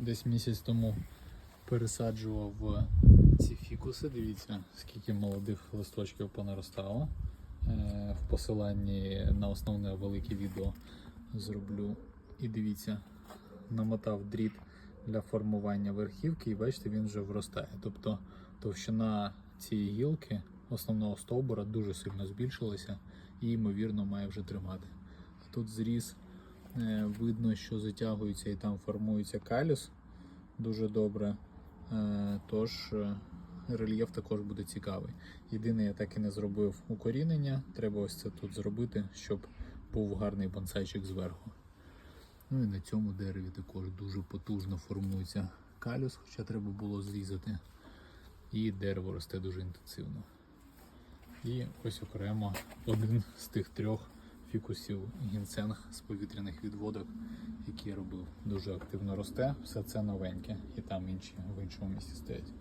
десь місяць тому пересаджував ці фікуси. Дивіться, скільки молодих листочків понаростало. Е, В посиланні на основне велике відео зроблю. І дивіться, намотав дріт для формування верхівки, і бачите, він вже вростає. Тобто товщина цієї гілки основного стовбура дуже сильно збільшилася і, ймовірно, має вже тримати. А тут зріс, е, видно, що затягується і там формується калюс дуже добре. Е, Тож е, рельєф також буде цікавий. Єдине, я так і не зробив укорінення. Треба ось це тут зробити, щоб був гарний бонсайчик зверху. Ну і на цьому дереві також дуже потужно формується калюс, хоча треба було зрізати. І дерево росте дуже інтенсивно. І ось окремо один з тих трьох фікусів гінценг з повітряних відводок, які я робив. Дуже активно росте. Все це новеньке, і там інші в іншому місці стоять.